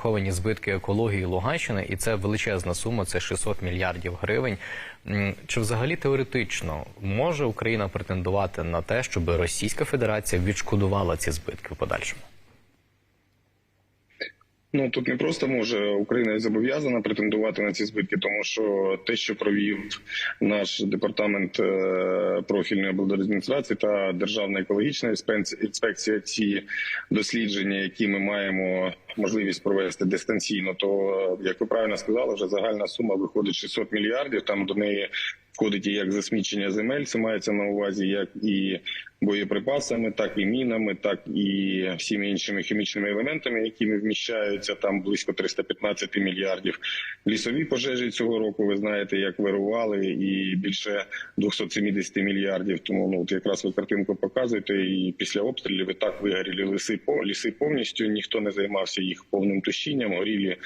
Враховані збитки екології Луганщини, і це величезна сума, це 600 мільярдів гривень. Чи взагалі теоретично може Україна претендувати на те, щоб Російська Федерація відшкодувала ці збитки в подальшому? Ну тут не просто може Україна зобов'язана претендувати на ці збитки, тому що те, що провів наш департамент е, профільної облдержадміністрації та державна екологічна інспекція- ці дослідження, які ми маємо можливість провести дистанційно, то як ви правильно сказали, вже загальна сума виходить 600 мільярдів. Там до неї входить і як засмічення земель, це мається на увазі, як і боєприпасами, так і мінами, так і всіми іншими хімічними елементами, які вміщаються там близько 315 мільярдів. Лісові пожежі цього року ви знаєте, як вирували, і більше 270 мільярдів. Тому ну от якраз ви картинку показуєте. І після обстрілів і так вигоріли ліси ліси повністю. Ніхто не займався їх повним тушінням. Горілі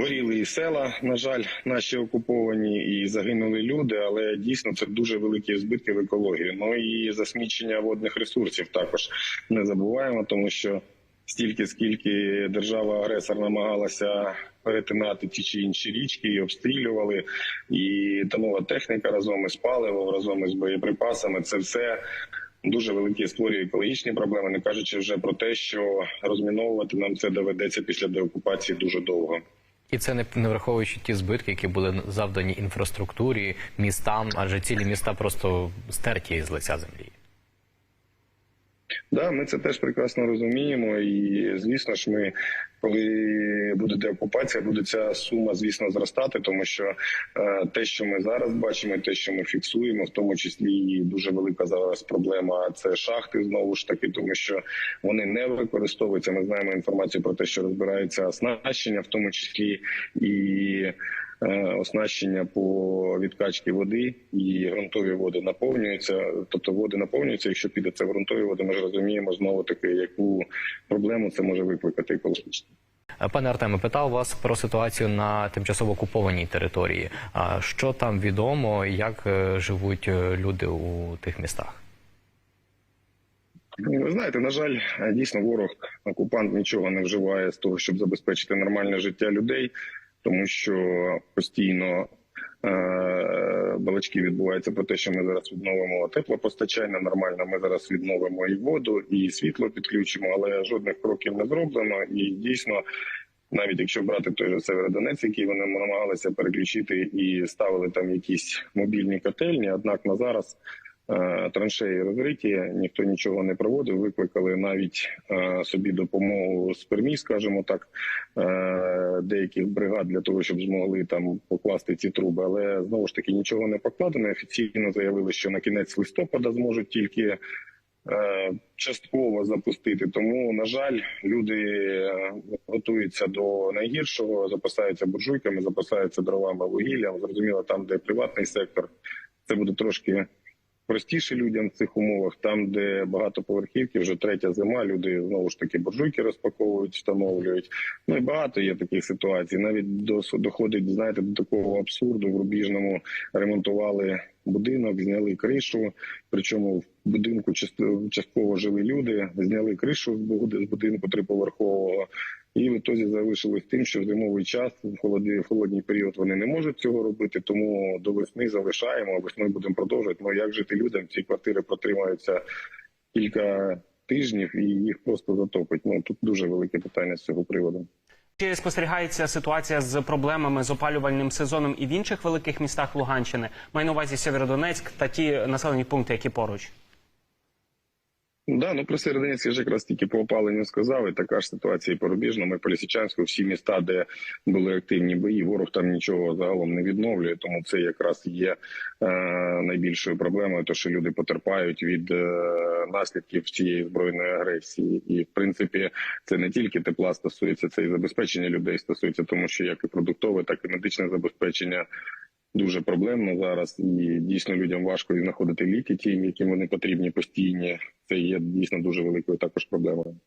Горіли і села, на жаль, наші окуповані, і загинули люди, але дійсно це дуже великі збитки в екології. Ну і засмічення водних ресурсів також не забуваємо, тому що стільки, скільки держава-агресор намагалася перетинати ті чи інші річки, і обстрілювали, і танова техніка разом із паливом, разом із боєприпасами. Це все. Дуже великі створює екологічні проблеми, не кажучи вже про те, що розміновувати нам це доведеться після деокупації дуже довго. І це не, не враховуючи ті збитки, які були завдані інфраструктурі, містам, адже цілі міста просто стерті з лиця землі. Да, ми це теж прекрасно розуміємо, і звісно ж, ми коли буде деокупація, буде ця сума, звісно, зростати, тому що е, те, що ми зараз бачимо, те, що ми фіксуємо, в тому числі і дуже велика зараз проблема це шахти знову ж таки, тому що вони не використовуються. Ми знаємо інформацію про те, що розбирається оснащення, в тому числі і. е, Оснащення по відкачці води і ґрунтові води наповнюються. Тобто води наповнюються. Якщо піде це в ґрунтові води, ми ж розуміємо знову таки, яку проблему це може викликати екологічно. Пане Артеме, питав вас про ситуацію на тимчасово окупованій території. А що там відомо, як е, живуть е, люди у тих містах? Ви знаєте, на жаль, дійсно ворог окупант нічого не вживає з того, щоб забезпечити нормальне життя людей, тому що постійно балачки відбуваються про те, що ми зараз відновимо теплопостачання нормально. Ми зараз відновимо і воду, і світло підключимо, але жодних кроків не зроблено. І дійсно, навіть якщо брати той же Северодонець, який вони намагалися переключити і ставили там якісь мобільні котельні. Однак на зараз е, траншеї розриті, ніхто нічого не проводив. Викликали навіть е, собі допомогу з Пермі, скажімо так, е, деяких бригад для того, щоб змогли там покласти ці труби. Але знову ж таки нічого не покладено. Офіційно заявили, що на кінець листопада зможуть тільки. е, Частково запустити, тому на жаль, люди е, готуються до найгіршого, запасаються буржуйками, запасаються дровами, вугіллям. Зрозуміло, там, де приватний сектор, це буде трошки простіше людям в цих умовах. Там, де багатоповерхівки, вже третя зима. Люди знову ж таки буржуйки розпаковують, встановлюють. Ну і багато є таких ситуацій. Навіть до доходить, знаєте, до такого абсурду. В Рубіжному ремонтували будинок, зняли кришу. Причому в будинку частково жили люди, зняли кришу з будинку триповерхового. І в ітозі залишилось тим, що в зимовий час в холодний, в холодній період вони не можуть цього робити, тому до весни залишаємо, а весною будемо продовжувати. Ну як жити людям? Ці квартири протримаються кілька тижнів і їх просто затопить. Ну тут дуже велике питання з цього приводу. Чи спостерігається ситуація з проблемами з опалювальним сезоном і в інших великих містах Луганщини? Маю на увазі Сєвєродонецьк та ті населені пункти, які поруч. Да, ну про Серединець я ж якраз тільки по опаленню сказав. І така ж ситуація і по Рубіжному, і по Лисичанську, всі міста, де були активні бої, ворог там нічого загалом не відновлює. Тому це якраз є е, найбільшою проблемою, то що люди потерпають від е, наслідків цієї збройної агресії. І в принципі, це не тільки тепла стосується, це і забезпечення людей стосується, тому що як і продуктове, так і медичне забезпечення. Дуже проблемно зараз, і дійсно людям важко знаходити ліки, ті, яким вони потрібні постійні. Це є дійсно дуже великою також проблемою.